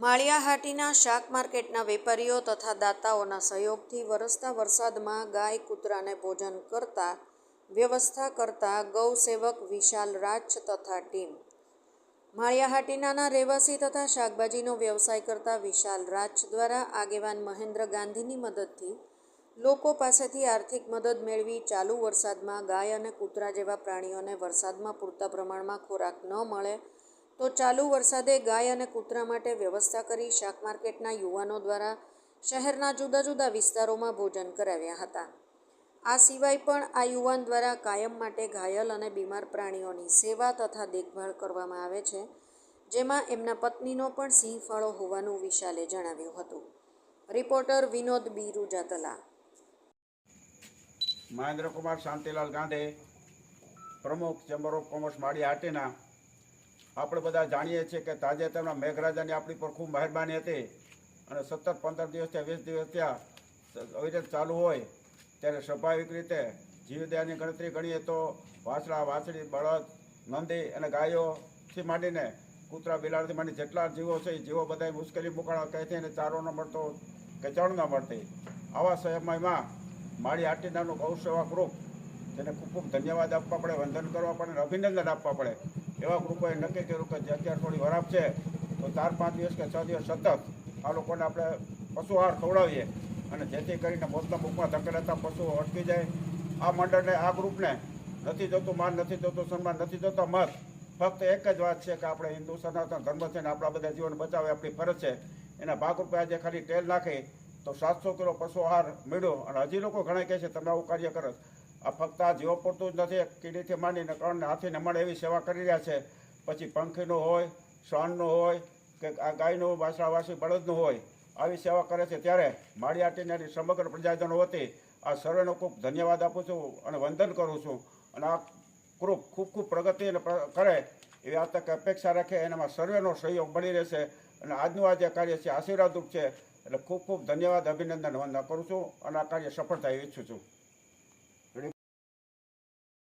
માળિયાહાટીના શાક માર્કેટના વેપારીઓ તથા દાતાઓના સહયોગથી વરસતા વરસાદમાં ગાય કૂતરાને ભોજન કરતા, વ્યવસ્થા કરતા ગૌસેવક વિશાલ રાજ તથા ટીમ. માળિયાહાટીનાના રહેવાસી તથા શાકભાજીનો વ્યવસાય કરતા વિશાલ રાજ દ્વારા આગેવાન મહેન્દ્ર ગાંધીની મદદથી લોકો પાસેથી આર્થિક મદદ મેળવી ચાલુ વરસાદમાં ગાય અને કૂતરા જેવા પ્રાણીઓને વરસાદમાં પૂરતા પ્રમાણમાં ખોરાક ન મળે તો ચાલુ વરસાદે ગાય અને કૂતરા માટે વ્યવસ્થા કરી શાક માર્કેટના યુવાનો દ્વારા શહેરના જુદા જુદા વિસ્તારોમાં ભોજન કરાવ્યા હતા. આ સિવાય પણ આ યુવાન દ્વારા કાયમ માટે ઘાયલ અને બીમાર પ્રાણીઓની સેવા તથા દેખભાળ કરવામાં આવે છે, જેમાં એમના પત્નીનો પણ સિંહ ફાળો હોવાનું વિશાલે જણાવ્યું હતું. Reporter Vinod B. રૂજાતલા. Mahendrakumar Shantilal Gandhi, પ્રમુખ chamber of commerce Mali Hatina આપણે બધા જાણીએ છીએ કે તાજેતરના મેઘરાજાની આપણી પર ખૂબ મહેરબાની હતી અને સતત પંદર દિવસ ત્યાં વીસ દિવસ ત્યાં અવિરત ચાલુ હોય, ત્યારે સ્વાભાવિક રીતે જીવદયાની ગણતરી ગણીએ તો વાછડા, વાછડી, બળદ, નંદી અને ગાયોથી માંડીને કૂતરા, બિલાડથી માંડી જેટલા જીવો છે, એ જીવો બધા મુશ્કેલી મુકાણા કહેતી અને ચારો ન મળતો કે ચણ ન મળતી. આવા સમયમાં મારી આટીનાનું ગૌસેવા ગ્રુપ તેને ખૂબ ખૂબ ધન્યવાદ આપવા પડે, વંદન કરવા પડે અને અભિનંદન આપવા પડે. એવા ગ્રુપોએ નક્કી કર્યું કે જે અત્યારે થોડી વરાપ છે, તો ચાર પાંચ દિવસ કે છ દિવસ સતત આ લોકોને આપણે પશુ આહાર ખવડાવીએ અને જેથી કરીને મોતના મુખમાં ધકેલાતા પશુઓ અટકી જાય. આ મંડળને, આ ગ્રુપને નથી જોતું માન, નથી જોતું સન્માન, નથી જોતો મત. ફક્ત એક જ વાત છે કે આપણે હિન્દુ, સનાતન ધર્મ છે ને આપણા બધા જીવન બચાવે આપણી ફરજ છે. એના ભાગરૂપે આજે ખાલી તેલ નાખી તો સાતસો કિલો પશુ આહાર મળ્યો અને હજી લોકો ઘણા કહે છે, તમે આવું કાર્ય કરો. આ ફક્ત આ જીવો પૂરતું જ નથી. કીડીથી માંડીને કણને હાથીને મળે એવી સેવા કરી રહ્યા છે. પછી પંખીનું હોય, શ્વાનનું હોય, કે આ ગાયનું વાસણાવાસી બળદનું હોય, આવી સેવા કરે છે. ત્યારે માળી આટીને સમગ્ર પ્રજાજનો વતી આ સર્વેનો ખૂબ ધન્યવાદ આપું છું અને વંદન કરું છું. અને આ ગ્રુપ ખૂબ ખૂબ પ્રગતિ કરે એવી આ તક અપેક્ષા રાખે એનામાં સર્વેનો સહયોગ મળી રહેશે. અને આજનું આ જે કાર્ય છે, આશીર્વાદરૂપ છે. એટલે ખૂબ ખૂબ ધન્યવાદ, અભિનંદન, વંદન કરું છું અને આ કાર્ય સફળ થાય ઈચ્છું છું.